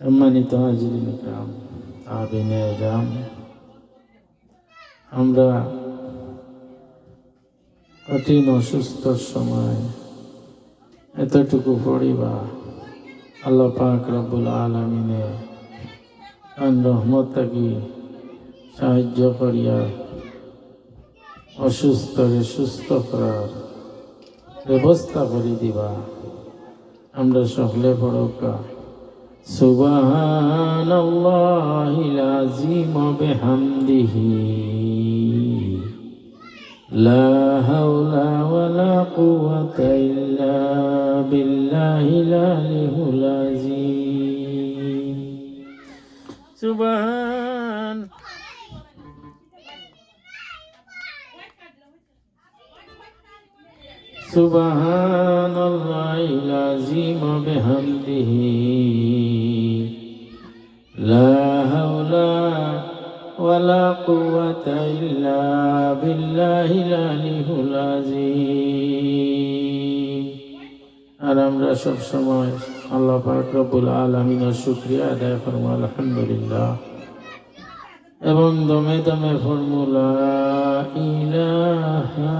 সম্মানিত আমরা কঠিন অসুস্থ সময় এতটুকু পড়িবা আল্লাহ পাক রব্বুল আলমিনে আন রহমত থাকি সাহায্য করিয়া অসুস্থরে সুস্থ করার ব্যবস্থা করে দিবা আমরা সকলে পড়কা سبحان الله العظيم وبحمده لا حول ولا قوة إلا بالله العلي العظيم سبحان سبحان الله العظيم وبحمده لا حول ولا قوة إلا بالله العلي العظيم. আর আমরা সব সময় আল্লাহ পাক রব্বুল আলমিনের শুক্রিয়া আদায় করব, আলহামদুলিল্লাহ। এবং দমে দমে ফর্মুলা ইলাহা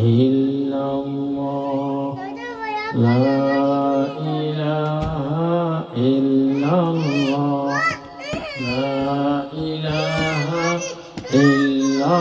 ইল্লাল্লাহ। লা ইলাহা ইল্লাল্লাহ।